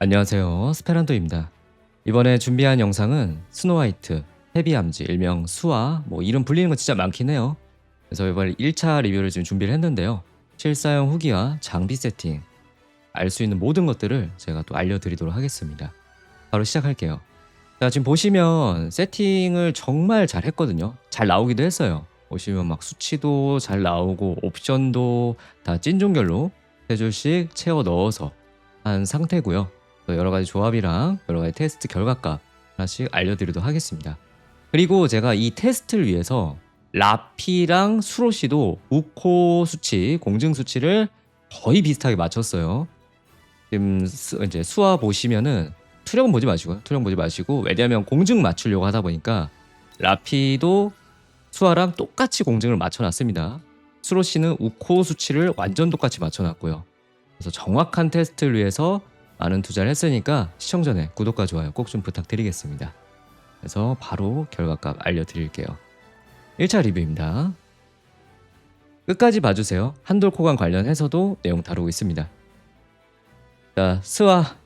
안녕하세요. 스페란토입니다. 이번에 준비한 영상은 스노화이트, 헤비암즈, 일명 수아, 뭐 이름 불리는 거 진짜 많긴 해요. 그래서 이번에 1차 리뷰를 지금 준비를 했는데요. 실사용 후기와 장비 세팅, 알 수 있는 모든 것들을 제가 또 알려드리도록 하겠습니다. 바로 시작할게요. 자, 지금 보시면 세팅을 정말 잘 했거든요. 잘 나오기도 했어요. 보시면 막 수치도 잘 나오고 옵션도 다 찐종결로 세 줄씩 채워 넣어서 한 상태고요. 또 여러 가지 조합이랑 여러 가지 테스트 결과값 하나씩 알려드리도록 하겠습니다. 그리고 제가 이 테스트를 위해서 라피랑 수로시도 우코 수치, 공증 수치를 거의 비슷하게 맞췄어요. 지금 수, 이제 수화 보시면은 투력은 보지 마시고요. 투력 보지 마시고 왜냐하면 공증 맞추려고 하다 보니까 라피도 수화랑 똑같이 공증을 맞춰놨습니다. 수로시는 우코 수치를 완전 똑같이 맞춰놨고요. 그래서 정확한 테스트를 위해서 많은 투자를 했으니까 시청 전에 구독과 좋아요 꼭 좀 부탁드리겠습니다. 그래서 바로 결과값 알려드릴게요. 1차 리뷰입니다. 끝까지 봐주세요. 한돌코관 관련해서도 내용 다루고 있습니다. 자, 스와,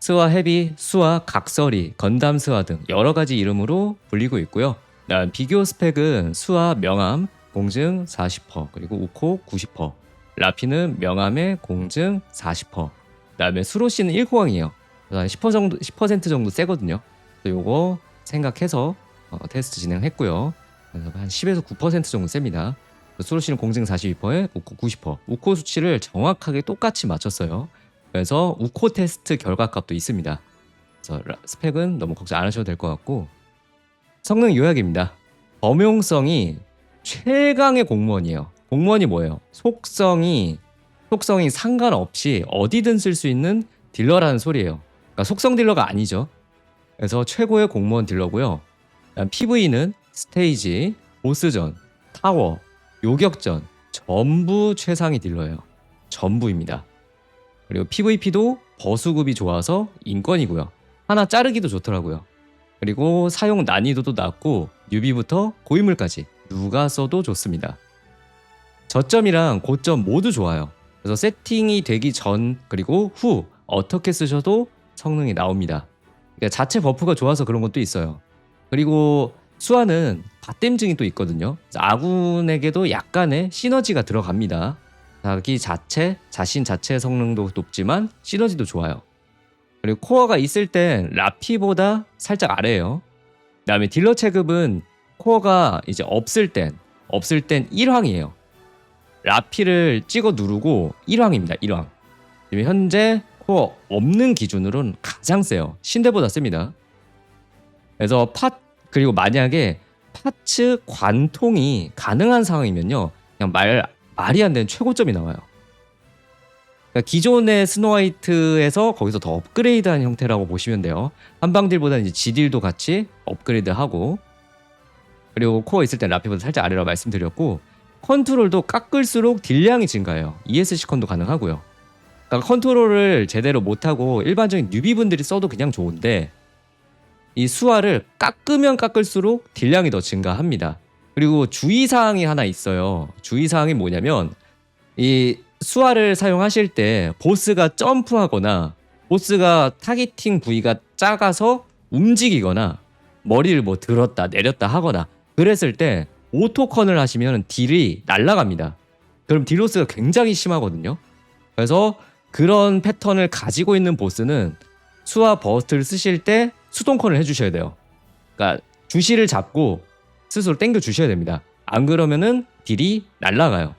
스와 헤비, 수와 각설이, 건담 스와 등 여러 가지 이름으로 불리고 있고요. 난 비교 스펙은 수와 명암, 공증 40% 그리고 우코 90%, 라피는 명암의 공증 40%, 그다음에 수로씨는 1코강이에요. 한 10% 정도 10% 정도 세거든요. 그래서 요거 생각해서 어, 테스트 진행했고요. 한 10에서 9% 정도 셉니다. 수로씨는 공증 42%에 우코 90%. 우코 수치를 정확하게 똑같이 맞췄어요. 그래서 우코 테스트 결과값도 있습니다. 그래서 라- 스펙은 너무 걱정 안 하셔도 될 것 같고 성능 요약입니다. 범용성이 최강의 공무원이에요. 공무원이 뭐예요? 속성이 속성이 상관없이 어디든 쓸 수 있는 딜러라는 소리예요. 그러니까 속성 딜러가 아니죠. 그래서 최고의 공무원 딜러고요. PV는 스테이지, 보스전, 타워, 요격전 전부 최상위 딜러예요. 전부입니다. 그리고 PVP도 버수급이 좋아서 인권이고요. 하나 자르기도 좋더라고요. 그리고 사용 난이도도 낮고 뉴비부터 고인물까지 누가 써도 좋습니다. 저점이랑 고점 모두 좋아요. 그래서 세팅이 되기 전 그리고 후 어떻게 쓰셔도 성능이 나옵니다. 그러니까 자체 버프가 좋아서 그런 것도 있어요. 그리고 수아는 밭댐증이 또 있거든요. 아군에게도 약간의 시너지가 들어갑니다. 자기 자체, 자신 자체의 성능도 높지만 시너지도 좋아요. 그리고 코어가 있을 땐 라피보다 살짝 아래예요. 그다음에 딜러 체급은 코어가 이제 없을 땐 없을 땐 1황이에요. 라피를 찍어 누르고 1황입니다. 1황. 지금 현재 코어 없는 기준으로는 가장 세요. 신대보다 셉니다. 그래서 팟 그리고 만약에 파츠 관통이 가능한 상황이면요. 그냥 말 말이 안 되는 최고점이 나와요. 그러니까 기존의 스노화이트에서 거기서 더 업그레이드한 형태라고 보시면 돼요. 한방딜보다는 지딜도 같이 업그레이드하고 그리고 코어 있을 땐 라피보다 살짝 아래로 말씀드렸고 컨트롤도 깎을수록 딜량이 증가해요. ESC 컨도 가능하고요. 그러니까 컨트롤을 제대로 못하고 일반적인 뉴비분들이 써도 그냥 좋은데 이 수화를 깎으면 깎을수록 딜량이 더 증가합니다. 그리고 주의사항이 하나 있어요. 주의사항이 뭐냐면 이 수화를 사용하실 때 보스가 점프하거나 보스가 타겟팅 부위가 작아서 움직이거나 머리를 뭐 들었다 내렸다 하거나 그랬을 때 오토컨을 하시면 딜이 날아갑니다. 그럼 딜로스가 굉장히 심하거든요. 그래서 그런 패턴을 가지고 있는 보스는 수화 버스트를 쓰실 때 수동컨을 해주셔야 돼요. 그러니까 주시를 잡고 스스로 땡겨 주셔야 됩니다. 안 그러면은 딜이 날아가요.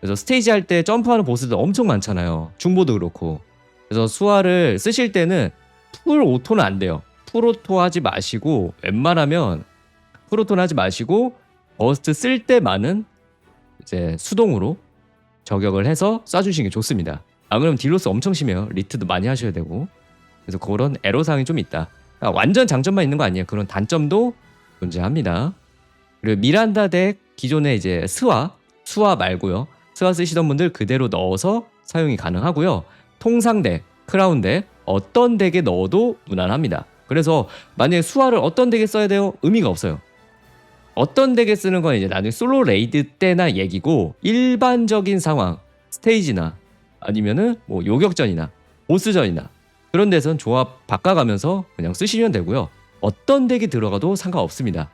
그래서 스테이지 할 때 점프하는 보스들 엄청 많잖아요. 중보도 그렇고. 그래서 수화를 쓰실 때는 풀 오토는 안 돼요. 풀 오토 하지 마시고 웬만하면 풀 오토는 하지 마시고 버스트 쓸 때만은 이제 수동으로 저격을 해서 쏴주시는 게 좋습니다. 안 그러면 딜로스 엄청 심해요. 리트도 많이 하셔야 되고. 그래서 그런 애로사항이 좀 있다. 그러니까 완전 장점만 있는 거 아니에요. 그런 단점도 존재합니다. 그리고 미란다 덱 기존에 이제 스와 수화 말고요. 스와 쓰시던 분들 그대로 넣어서 사용이 가능하고요. 통상 덱, 크라운 덱 어떤 덱에 넣어도 무난합니다. 그래서 만약에 수화를 어떤 덱에 써야 돼요? 의미가 없어요. 어떤 덱에 쓰는 건 이제 나중에 솔로 레이드 때나 얘기고 일반적인 상황, 스테이지나 아니면은 뭐 요격전이나 보스전이나 그런 데선 조합 바꿔가면서 그냥 쓰시면 되고요. 어떤 덱이 들어가도 상관없습니다.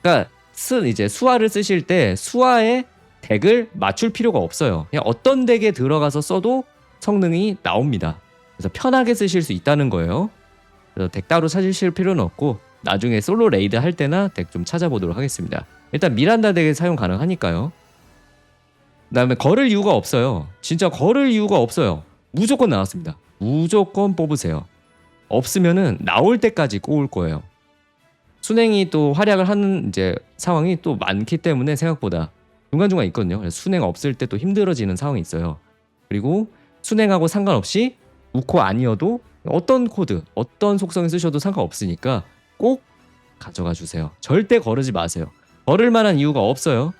그러니까 쓴 이제 수화를 쓰실 때 수화에 덱을 맞출 필요가 없어요. 그냥 어떤 덱에 들어가서 써도 성능이 나옵니다. 그래서 편하게 쓰실 수 있다는 거예요. 그래서 덱 따로 찾으실 필요는 없고 나중에 솔로 레이드 할 때나 덱 좀 찾아보도록 하겠습니다. 일단 미란다 덱에 사용 가능하니까요. 그 다음에 걸을 이유가 없어요. 진짜 걸을 이유가 없어요. 무조건 나왔습니다. 무조건 뽑으세요. 없으면은 나올 때까지 꼬을 거예요. 순행이 또 활약을 하는 이제 상황이 또 많기 때문에 생각보다 중간중간 있거든요. 순행 없을 때 또 힘들어지는 상황이 있어요. 그리고 순행하고 상관없이 우코 아니어도 어떤 코드, 어떤 속성을 쓰셔도 상관없으니까 꼭 가져가 주세요. 절대 거르지 마세요. 거를 만한 이유가 없어요.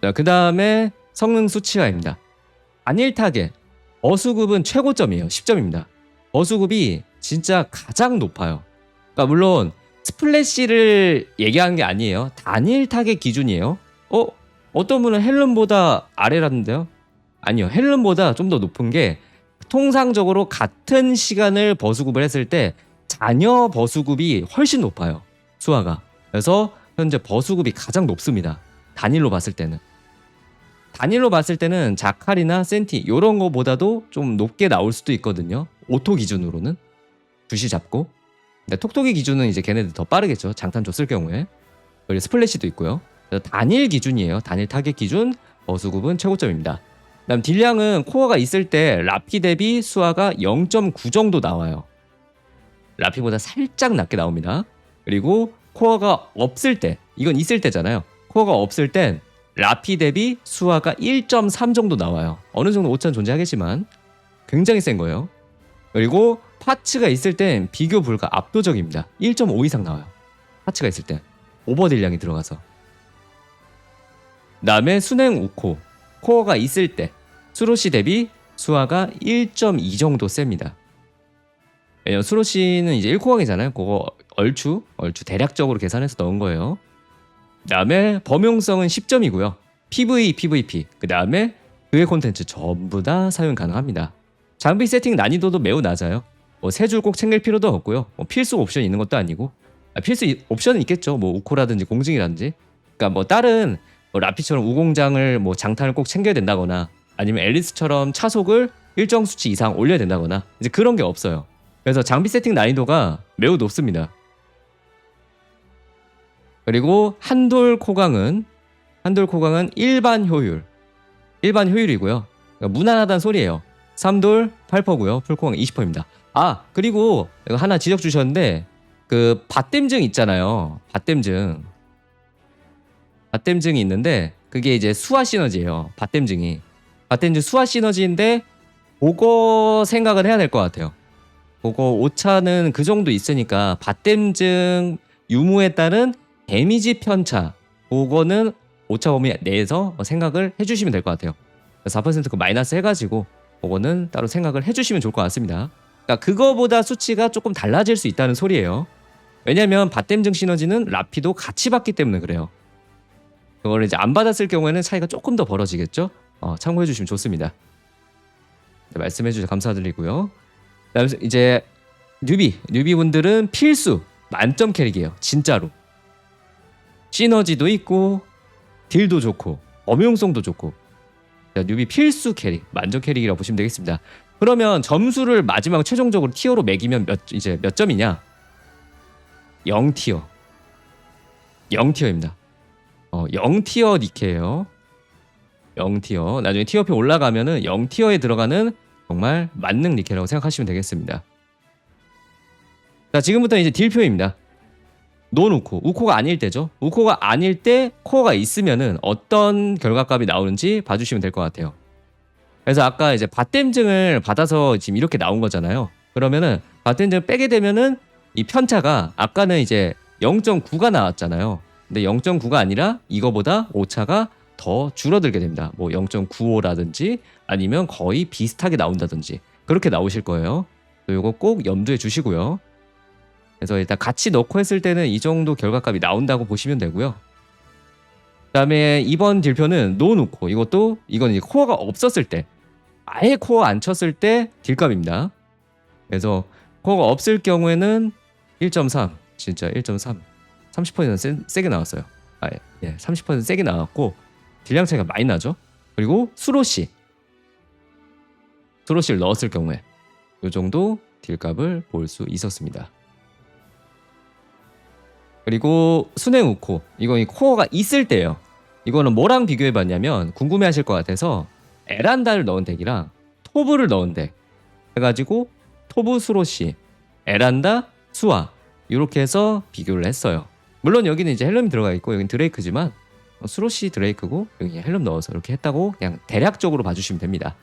자, 그 다음에 성능 수치화입니다. 안일 타겟, 어수급은 최고점이에요. 10점입니다. 어수급이 진짜 가장 높아요. 그러니까 물론 스플래시를 얘기하는 게 아니에요. 단일 타겟 기준이에요. 어? 어떤 분은 헬름보다 아래라는데요? 아니요. 헬름보다 좀 더 높은 게 통상적으로 같은 시간을 버수급을 했을 때 자녀 버수급이 훨씬 높아요. 수화가. 그래서 현재 버수급이 가장 높습니다. 단일로 봤을 때는. 단일로 봤을 때는 자칼이나 센티 이런 거보다도 좀 높게 나올 수도 있거든요. 오토 기준으로는 두시 잡고. 근데 톡톡이 기준은 이제 걔네들 더 빠르겠죠. 장탄 줬을 경우에. 그리고 스플래시도 있고요. 그래서 단일 기준이에요. 단일 타겟 기준 버수급은 최고점입니다. 그다음 딜량은 코어가 있을 때 라피 대비 수화가 0.9 정도 나와요. 라피보다 살짝 낮게 나옵니다. 그리고 코어가 없을 때 이건 있을 때잖아요. 코어가 없을 땐 라피 대비 수화가 1.3 정도 나와요. 어느 정도 오차는 존재하겠지만 굉장히 센 거예요. 그리고 파츠가 있을 땐 비교 불가 압도적입니다. 1.5 이상 나와요. 파츠가 있을 때 오버 딜량이 들어가서. 다음에 순행 우코 코어가 있을 때 수로시 대비 수화가 1.2 정도 셉니다. 왜냐면 수로시는 이제 1코어이잖아요. 그거 얼추 얼추 대략적으로 계산해서 넣은 거예요. 그다음에 범용성은 10점이고요. PV, PVP. 그다음에 그의 콘텐츠 전부 다 사용 가능합니다. 장비 세팅 난이도도 매우 낮아요. 뭐 세 줄 꼭 챙길 필요도 없고요. 뭐 필수 옵션 있는 것도 아니고 아, 필수 이- 옵션은 있겠죠. 뭐 우코라든지 공증이라든지. 그러니까 뭐 다른 뭐 라피처럼 우공장을 뭐 장탄을 꼭 챙겨야 된다거나 아니면 앨리스처럼 차속을 일정 수치 이상 올려야 된다거나 이제 그런 게 없어요. 그래서 장비 세팅 난이도가 매우 높습니다. 그리고 한돌 코강은 한돌 코강은 일반 효율 일반 효율이고요. 그러니까 무난하다는 소리예요. 3돌 8%고요. 풀코강 20%입니다. 아 그리고 하나 지적 주셨는데 그 밭댐증 있잖아요. 밭댐증 밭댐증이 있는데 그게 이제 수화 시너지예요. 밭댐증이 밭댐증 수화 시너지인데 그거 생각을 해야 될 것 같아요. 그거 오차는 그 정도 있으니까 밭댐증 유무에 따른 데미지 편차 그거는 오차 범위 내에서 생각을 해주시면 될 것 같아요. 4%그 마이너스 해가지고 그거는 따로 생각을 해주시면 좋을 것 같습니다. 그러니까 그거보다 수치가 조금 달라질 수 있다는 소리예요. 왜냐면 밭댐증 시너지는 라피도 같이 받기 때문에 그래요. 그거를 이제 안 받았을 경우에는 차이가 조금 더 벌어지겠죠. 어, 참고해 주시면 좋습니다. 네, 말씀해 주셔서 감사드리고요. 그다음에 이제 뉴비 뉴비 분들은 필수 만점 캐릭이에요. 진짜로. 시너지도 있고 딜도 좋고 엄용성도 좋고 자, 뉴비 필수 캐릭 만점 캐릭이라고 보시면 되겠습니다. 그러면 점수를 마지막 최종적으로 티어로 매기면 몇 이제 몇 점이냐? 0 티어. 0 티어입니다. 어, 0티어 니케예요. 0티어. 나중에 티어표 올라가면은 0티어에 들어가는 정말 만능 니케라고 생각하시면 되겠습니다. 자, 지금부터 이제 딜표입니다. 논 우코. 우코가 아닐 때죠. 우코가 아닐 때 코어가 있으면은 어떤 결과값이 나오는지 봐주시면 될 것 같아요. 그래서 아까 이제 밭댐증을 받아서 지금 이렇게 나온 거잖아요. 그러면은 밭댐증을 빼게 되면은 이 편차가 아까는 이제 0.9가 나왔잖아요. 근데 0.9가 아니라 이거보다 오차가 더 줄어들게 됩니다. 뭐 0.95라든지 아니면 거의 비슷하게 나온다든지 그렇게 나오실 거예요. 이거 꼭 염두에 주시고요. 그래서 일단 같이 넣고 했을 때는 이 정도 결과값이 나온다고 보시면 되고요. 그다음에 이번 딜표는 노놓고 이것도 이건 코어가 없었을 때 아예 코어 안 쳤을 때 딜값입니다. 그래서 코어가 없을 경우에는 1.3 진짜 1.3 30% 세, 세게 나왔어요. 아, 예, 30% 세게 나왔고 딜량 차이가 많이 나죠. 그리고 수로시 수로시를 넣었을 경우에 이 정도 딜값을 볼 수 있었습니다. 그리고 순행 우코 이거 이 코어가 있을 때예요. 이거는 뭐랑 비교해 봤냐면 궁금해하실 것 같아서 에란다를 넣은 덱이랑 토브를 넣은 덱 해가지고 토브 수로시 에란다 수아 이렇게 해서 비교를 했어요. 물론 여기는 이제 헬름이 들어가 있고 여기는 드레이크지만 어, 수로시 드레이크고 여기 헬름 넣어서 이렇게 했다고 그냥 대략적으로 봐주시면 됩니다.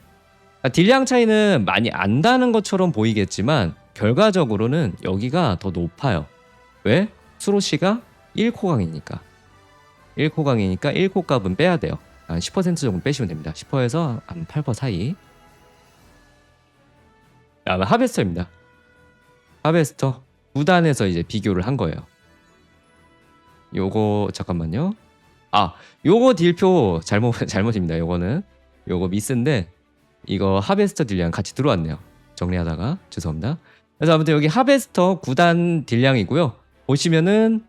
아, 딜량 차이는 많이 안다는 것처럼 보이겠지만 결과적으로는 여기가 더 높아요. 왜? 수로시가 1코강이니까 1코강이니까 1코 값은 빼야 돼요. 한 10% 정도 빼시면 됩니다. 10%에서 한 8% 사이. 다음에 하베스터입니다. 하베스터 9단에서 이제 비교를 한 거예요. 요거 잠깐만요. 아, 요거 딜표 잘못 잘못입니다. 요거는 요거 미스인데 이거 하베스터 딜량 같이 들어왔네요. 정리하다가 죄송합니다. 그래서 아무튼 여기 하베스터 9단 딜량이고요. 보시면은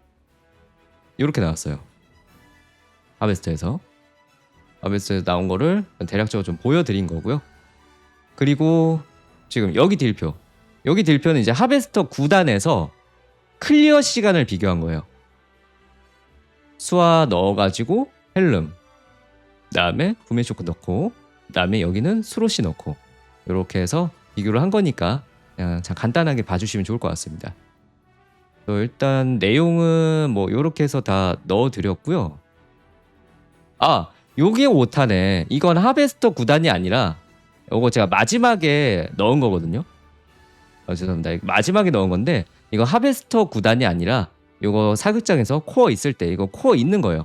이렇게 나왔어요. 하베스터에서 하베스터에서 나온 거를 대략적으로 좀 보여드린 거고요. 그리고 지금 여기 딜표 여기 딜표는 이제 하베스터 9단에서 클리어 시간을 비교한 거예요. 수화 넣어가지고 헬름 그다음에 구매 쇼크 넣고 그다음에 여기는 수로시 넣고 이렇게 해서 비교를 한 거니까 그냥 자 간단하게 봐주시면 좋을 것 같습니다. 또 일단 내용은 뭐 이렇게 해서 다 넣어드렸고요. 아 요게 5탄에 이건 하베스터 9단이 아니라 요거 제가 마지막에 넣은 거거든요. 아, 죄송합니다. 이거 마지막에 넣은 건데 이거 하베스터 9단이 아니라 요거 사극장에서 코어 있을 때 이거 코어 있는 거예요.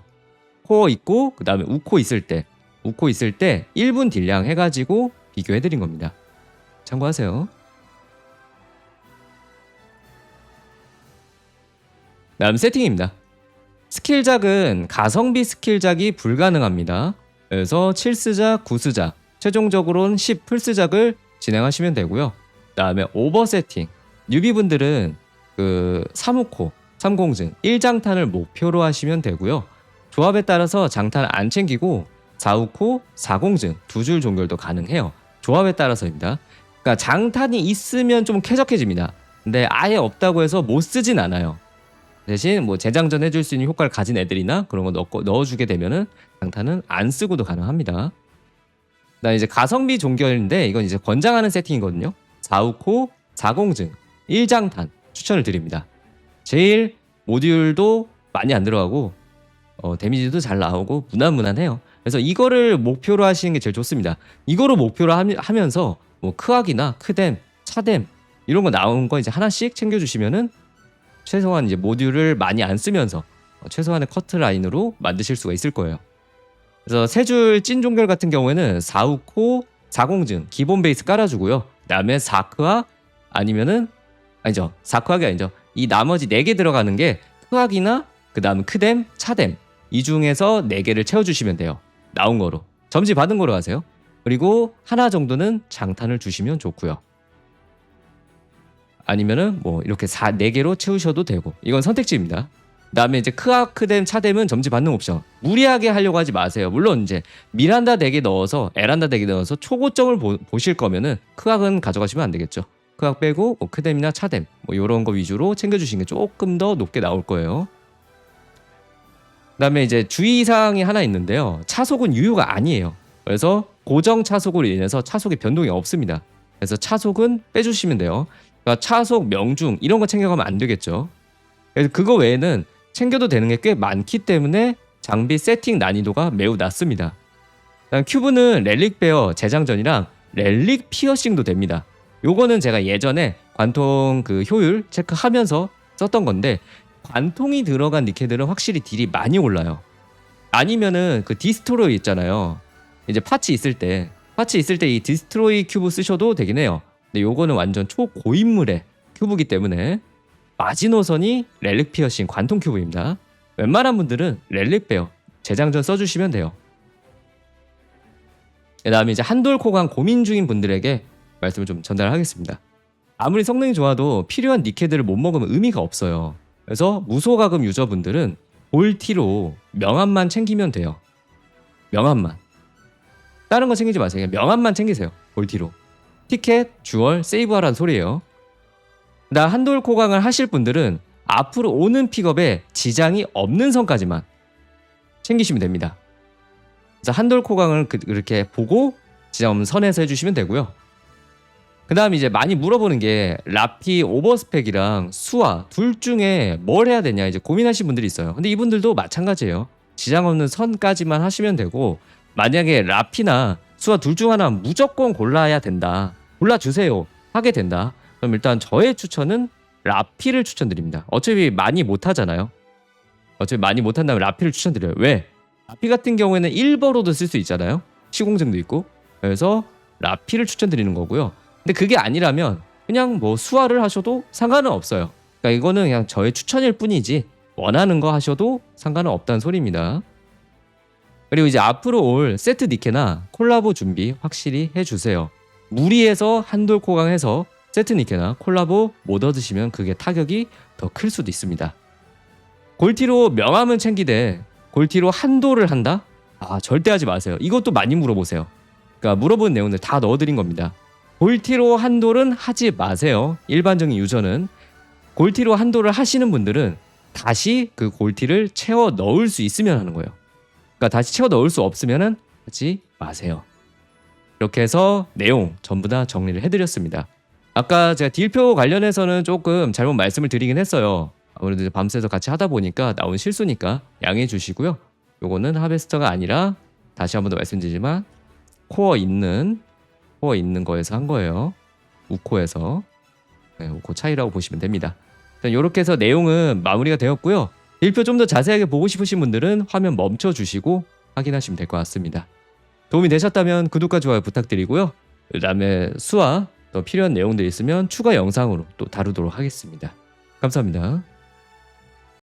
코어 있고 그 다음에 우코 있을 때 우코 있을 때 1분 딜량 해가지고 비교해드린 겁니다. 참고하세요. 다음 세팅입니다. 스킬작은 가성비 스킬작이 불가능합니다. 그래서 7스작, 9스작, 최종적으로는 10 풀스작을 진행하시면 되고요. 그 다음에 오버 세팅. 뉴비분들은 그 3호코, 3공증, 1장탄을 목표로 하시면 되고요. 조합에 따라서 장탄 안 챙기고 4호코, 4공증 두 줄 종결도 가능해요. 조합에 따라서입니다. 그러니까 장탄이 있으면 좀 쾌적해집니다. 근데 아예 없다고 해서 못 쓰진 않아요. 대신 뭐 재장전 해줄 수 있는 효과를 가진 애들이나 그런 거 넣고 넣어주게 되면은 장탄은 안 쓰고도 가능합니다. 나 이제 가성비 종결인데 이건 이제 권장하는 세팅이거든요. 4우코, 4공증, 1장탄 추천을 드립니다. 제일 모듈도 많이 안 들어가고 어, 데미지도 잘 나오고 무난무난해요. 그래서 이거를 목표로 하시는 게 제일 좋습니다. 이거를 목표로 하미, 하면서 뭐 크악이나 크뎀, 차뎀 이런 거 나온 거 이제 하나씩 챙겨주시면은 최소한 이제 모듈을 많이 안 쓰면서 어, 최소한의 커트 라인으로 만드실 수가 있을 거예요. 그래서 세 줄 찐 종결 같은 경우에는 4우코 4공증 기본 베이스 깔아주고요. 그다음에 4크악 아니면은 아니죠 4크악이 아니죠. 이 나머지 4개 들어가는 게 크악이나 그 다음 크뎀, 차뎀 이 중에서 4개를 채워주시면 돼요. 나온 거로 점지 받은 거로 하세요. 그리고 하나 정도는 장탄을 주시면 좋고요. 아니면은 뭐 이렇게 4, 4개로 채우셔도 되고 이건 선택지입니다. 그다음에 이제 크아크뎀 차뎀은 점지 받는 옵션 무리하게 하려고 하지 마세요. 물론 이제 미란다 덱에 넣어서 에란다 덱에 넣어서 초고점을 보, 실 거면은 크악은 가져가시면 안 되겠죠. 크악 빼고 뭐 크뎀이나 차뎀 뭐 이런 거 위주로 챙겨주시는 게 조금 더 높게 나올 거예요. 그다음에 이제 주의사항이 하나 있는데요. 차속은 유효가 아니에요. 그래서 고정 차속으로 인해서 차속의 변동이 없습니다. 그래서 차속은 빼주시면 돼요. 그러니까 차속, 명중 이런 거 챙겨가면 안 되겠죠. 그래서 그거 외에는 챙겨도 되는 게 꽤 많기 때문에 장비 세팅 난이도가 매우 낮습니다. 큐브는 렐릭 베어 재장전이랑 렐릭 피어싱도 됩니다. 요거는 제가 예전에 관통 그 효율 체크하면서 썼던 건데 관통이 들어간 니케들은 확실히 딜이 많이 올라요. 아니면은 그 디스트로이 있잖아요. 이제 파츠 있을 때 파츠 있을 때 이 디스트로이 큐브 쓰셔도 되긴 해요. 근데 요거는 완전 초고인물의 큐브기 때문에 마지노선이 렐릭 피어싱 관통 큐브입니다. 웬만한 분들은 렐릭 베어 재장전 써주시면 돼요. 그 다음에 이제 한돌코강 고민 중인 분들에게 말씀을 좀 전달하겠습니다. 아무리 성능이 좋아도 필요한 니케들을 못 먹으면 의미가 없어요. 그래서 무소가금 유저분들은 볼티로 명함만 챙기면 돼요. 명함만. 다른 거 챙기지 마세요. 명함만 챙기세요. 볼티로. 티켓, 주얼, 세이브하라는 소리예요. 나 한돌 코강을 하실 분들은 앞으로 오는 픽업에 지장이 없는 선까지만 챙기시면 됩니다. 그래서 한돌 코강을 그- 그렇게 보고 없는 선에서 해주시면 되고요. 그 다음 이제 많이 물어보는 게 라피 오버스펙이랑 수화 둘 중에 뭘 해야 되냐 이제 고민하시는 분들이 있어요. 근데 이분들도 마찬가지예요. 지장 없는 선까지만 하시면 되고 만약에 라피나 수화 둘중 하나 무조건 골라야 된다. 골라주세요. 하게 된다. 그럼 일단 저의 추천은 라피를 추천드립니다. 어차피 많이 못 하잖아요. 어차피 많이 못 한다면 라피를 추천드려요. 왜? 라피 같은 경우에는 1버로도 쓸 수 있잖아요. 시공증도 있고. 그래서 라피를 추천드리는 거고요. 근데 그게 아니라면 그냥 뭐 수화를 하셔도 상관은 없어요. 그러니까 이거는 그냥 저의 추천일 뿐이지 원하는 거 하셔도 상관은 없다는 소리입니다. 그리고 이제 앞으로 올 세트 니케나 콜라보 준비 확실히 해주세요. 무리해서 한돌 코강해서 세트 니케나 콜라보 못 얻으시면 그게 타격이 더 클 수도 있습니다. 골티로 명함은 챙기되 골티로 한도를 한다? 아 절대 하지 마세요. 이것도 많이 물어보세요. 그러니까 물어본 내용들 다 넣어드린 겁니다. 골티로 한돌은 하지 마세요. 일반적인 유저는 골티로 한돌을 하시는 분들은 다시 그 골티를 채워 넣을 수 있으면 하는 거예요. 그러니까 다시 채워 넣을 수 없으면은 하지 마세요. 이렇게 해서 내용 전부 다 정리를 해드렸습니다. 아까 제가 딜표 관련해서는 조금 잘못 말씀을 드리긴 했어요. 아무래도 밤새서 같이 하다 보니까 나온 실수니까 양해해 주시고요. 요거는 하베스터가 아니라 다시 한 번 더 말씀드리지만 코어 있는 코어 있는 거에서 한 거예요. 우코에서 네, 우코 차이라고 보시면 됩니다. 이렇게 해서 내용은 마무리가 되었고요. 딜표 좀 더 자세하게 보고 싶으신 분들은 화면 멈춰 주시고 확인하시면 될 것 같습니다. 도움이 되셨다면 구독과 좋아요 부탁드리고요. 그 다음에 수와 더 필요한 내용들 있으면 추가 영상으로 또 다루도록 하겠습니다. 감사합니다.